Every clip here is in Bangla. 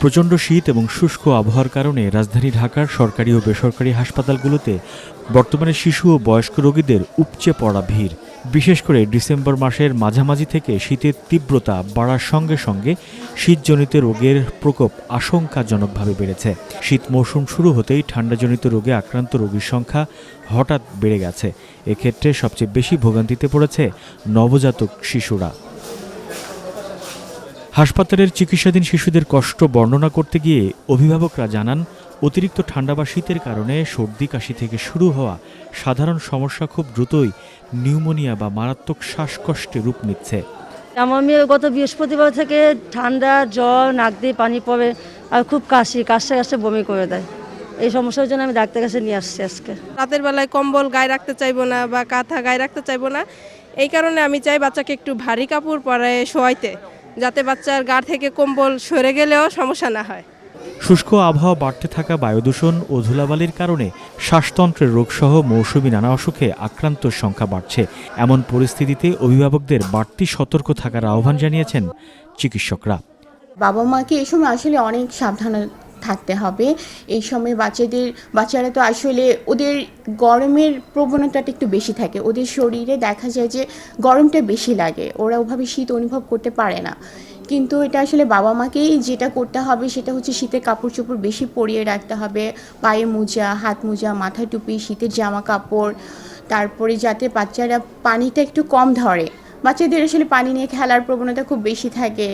প্রচণ্ড শীত এবং শুষ্ক আবহাওয়ার কারণে রাজধানী ঢাকার সরকারি ও বেসরকারি হাসপাতালগুলোতে বর্তমানে শিশু ও বয়স্ক রোগীদের উপচে পড়া ভিড়। বিশেষ করে ডিসেম্বর মাসের মাঝামাঝি থেকে শীতের তীব্রতা বাড়ার সঙ্গে সঙ্গে শীতজনিত রোগের প্রকোপ আশঙ্কাজনকভাবে বেড়েছে। শীত মৌসুম শুরু হতেই ঠান্ডাজনিত রোগে আক্রান্ত রোগীর সংখ্যা হঠাৎ বেড়ে গেছে। এক্ষেত্রে সবচেয়ে বেশি ভোগান্তিতে পড়েছে নবজাতক শিশুরা। হাসপাতালের চিকিৎসাধীন শিশুদের কষ্ট বর্ণনা করতে গিয়ে অভিভাবকরা জানান অতিরিক্ত ঠান্ডা বা শীতের কারণে সর্দি কাশি থেকে শুরু হওয়া সাধারণ সমস্যা খুব দ্রুতই নিউমোনিয়া বা মারাত্মক শ্বাসকষ্টে রূপ নিচ্ছে। আমার মেয়ে গত বৃহস্পতিবার থেকে ঠান্ডা জ্বর নাক দিয়ে পানি পড়ে আর খুব কাশি কাশতে কাশতে বমি করে দেয়। এই সমস্যার জন্য আমি ডাক্তার কাছে নিয়ে আসছি আজকে। রাতের বেলায় কম্বল গায়ে রাখতে চাইব না বা কাঁথা গায়ে রাখতে চাইব না এই কারণে আমি চাই বাচ্চাকে একটু ভারী কাপড় পরায় শোয়াইতে। যাতে বাচ্চার গা থেকে কম্বল সরে গেলেও সমস্যা না হয়। শুষ্ক আবহাওয়া বাড়তে থাকা বায়ুদূষণ ও ধুলাবালির কারণে শ্বাসতন্ত্রের রোগসহ মৌসুমি নানা অসুখে আক্রান্তর সংখ্যা বাড়ছে। এমন পরিস্থিতিতে অভিভাবকদের বাড়তি সতর্ক থাকার আহ্বান জানিয়েছেন চিকিৎসকরা। বাবা মাকে এই সময় আসলে অনেক সাবধানে থাকতে হবে। এই সময় বাচ্চাদের, বাচ্চারা তো আসলে ওদের গরমের প্রবণতাটা একটু বেশি থাকে। ওদের শরীরে দেখা যায় যে গরমটা বেশি লাগে। ওরা ওভাবে শীত অনুভব করতে পারে না। কিন্তু এটা আসলে বাবা মাকেই যেটা করতে হবে সেটা হচ্ছে শীতের কাপড় চোপড় বেশি পরিয়ে রাখতে হবে। পায়ে মোজা, হাত মোজা মাথায় টুপি, শীতের জামা কাপড়, তারপরে যাতে বাচ্চারা পানিটা একটু কম ধরে। বাচ্চাদের আসলে পানি নিয়ে খেলার প্রবণতা খুব বেশি থাকে।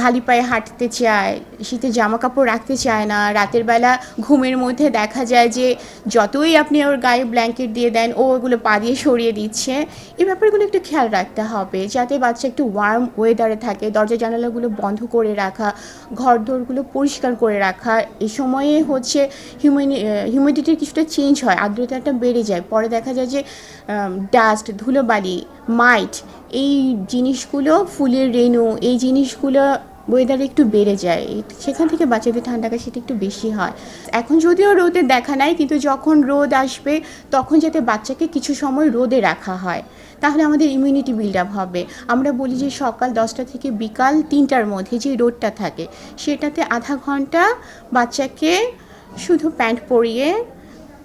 খালি পায়ে হাঁটতে চায়, শীতে জামা কাপড় রাখতে চায় না, রাতের বেলা ঘুমের মধ্যে দেখা যায় যে যতই আপনি ওর গায়ে ব্ল্যাঙ্কেট দিয়ে দেন, ও ওগুলো পা দিয়ে সরিয়ে দিচ্ছে। এই ব্যাপারগুলো একটু খেয়াল রাখতে হবে, যাতে বাচ্চা একটু ওয়ার্ম ওয়েদারে থাকে, দরজা জানালাগুলো বন্ধ করে রাখা ঘর দোরগুলো পরিষ্কার করে রাখা। এই সময়ে হচ্ছে হিউমিনি হিউমিডিটির কিছুটা চেঞ্জ হয়, আর্দ্রতাটা বেড়ে যায়। পরে দেখা যায় যে ডাস্ট ধুলোবালি মাইট এই জিনিসগুলো, ফুলের রেণু, এই জিনিসগুলো ওয়েদারে একটু বেড়ে যায়। সেখান থেকে বাচ্চাদের ঠান্ডাটা কাশিটা একটু বেশি হয়। এখন যদিও রোদে দেখা নাই, কিন্তু যখন রোদ আসবে, তখন যাতে বাচ্চাকে কিছু সময় রোদে রাখা হয়, তাহলে আমাদের ইমিউনিটি বিল্ড আপ হবে। আমরা বলি যে সকাল দশটা থেকে বিকাল তিনটার মধ্যে যে রোদটা থাকে, সেটাতে আধা ঘণ্টা বাচ্চাকে শুধু প্যান্ট পরিয়ে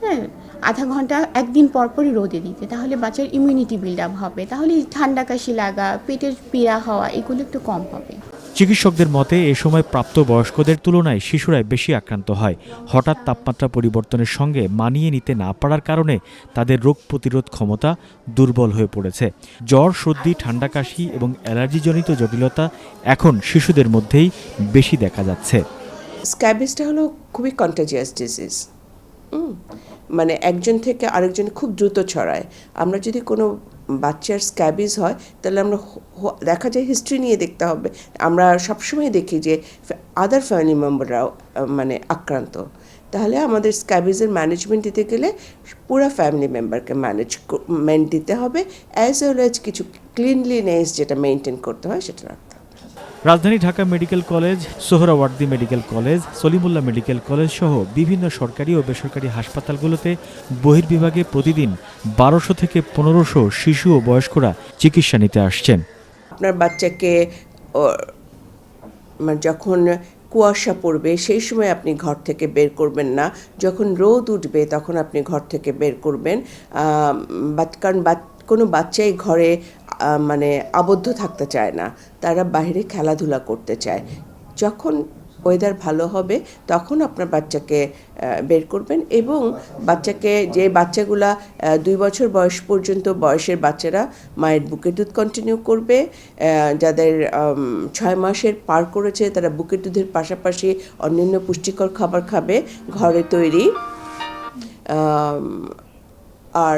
হ্যাঁ আধা ঘণ্টা একদিন পর পরই রোদে দিতে। তাহলে বাচ্চার ইমিউনিটি বিল্ড আপ হবে। তাহলে এই ঠান্ডা কাশি লাগা পেটের পীড়া হওয়া এগুলো একটু কম হবে। চিকিৎসকদের মতে এ সময় প্রাপ্ত বয়স্কদের তুলনায় শিশুরাই বেশি আক্রান্ত হয়। হঠাৎ তাপমাত্রা পরিবর্তনের সঙ্গে মানিয়ে নিতে না পারার কারণে তাদের রোগ প্রতিরোধ ক্ষমতা দুর্বল হয়ে পড়েছে। জ্বর সর্দি ঠান্ডা কাশি এবং অ্যালার্জিজনিত জটিলতা এখন শিশুদের মধ্যেই বেশি দেখা যাচ্ছে। স্ক্যাবিসটা হলো খুবই কন্টাজিয়াস ডিজিজ মানে একজন থেকে আরেকজন খুব দ্রুত ছড়ায়। আমরা যদি কোনো বাচ্চার স্ক্যাবিজ হয়, তাহলে আমরা দেখা যায় হিস্ট্রি নিয়ে দেখতে হবে। আমরা সবসময় দেখি যে আদার ফ্যামিলি মেম্বাররাও মানে আক্রান্ত। তাহলে আমাদের স্ক্যাবিজের ম্যানেজমেন্ট দিতে গেলে পুরো ফ্যামিলি মেম্বারকে ম্যানেজমেন্ট দিতে হবে অ্যাজ ওয়েল অ্যাজ কিছু ক্লিনলিনেস যেটা মেনটেন করতে হয়, সেটা রাজধানী Dhaka medical college, Sohrawardi medical college, Salimullah medical college সহ বিভিন্ন সরকারি ও বেসরকারি হাসপাতালগুলোতে বহির্বিভাগে প্রতিদিন বারোশো থেকে পনেরোশো শিশু ও বয়স্করা চিকিৎসা নিতে আসছেন। আপনার বাচ্চাকে মানে যখন কুয়াশা পড়বে, সেই সময় আপনি ঘর থেকে বের করবেন না। যখন রোদ উঠবে, তখন আপনি ঘর থেকে বের করবেন। কারণ কোনো বাচ্চাই ঘরে মানে আবদ্ধ থাকতে চায় না। তারা বাইরে খেলাধুলা করতে চায়। যখন ওয়েদার ভালো হবে, তখন আপনার বাচ্চাকে বের করবেন এবং বাচ্চাকে, যে বাচ্চাগুলা দুই বছর বয়স পর্যন্ত বয়সের বাচ্চারা মায়ের বুকের দুধ কন্টিনিউ করবে যাদের ছয় মাসের পার করেছে, তারা বুকের দুধের পাশাপাশি অন্যান্য পুষ্টিকর খাবার খাবে, ঘরে তৈরি। আর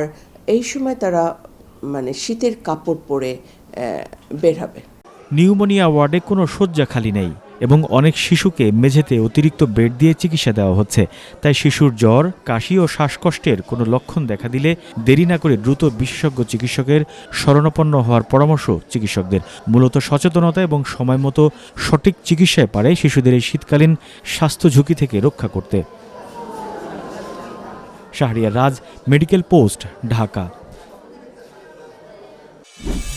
এই সময় তারা মানে শীতের কাপড় পরে বের হবে। নিউমোনিয়া ওয়ার্ডে কোনো শয্যা খালি নেই এবং অনেক শিশুকে মেঝেতে অতিরিক্ত বেড দিয়ে চিকিৎসা দেওয়া হচ্ছে। তাই শিশুর জ্বর, কাশি ও শ্বাসকষ্টের কোনো লক্ষণ দেখা দিলে দেরি না করে দ্রুত বিশেষজ্ঞ চিকিৎসকের শরণাপন্ন হওয়ার পরামর্শ চিকিৎসকদের। মূলত সচেতনতা এবং সময় মতো সঠিক চিকিৎসায় পারে শিশুদের এই শীতকালীন স্বাস্থ্য ঝুঁকি থেকে রক্ষা করতে। Shahriar Raj, medical post, Dhaka. you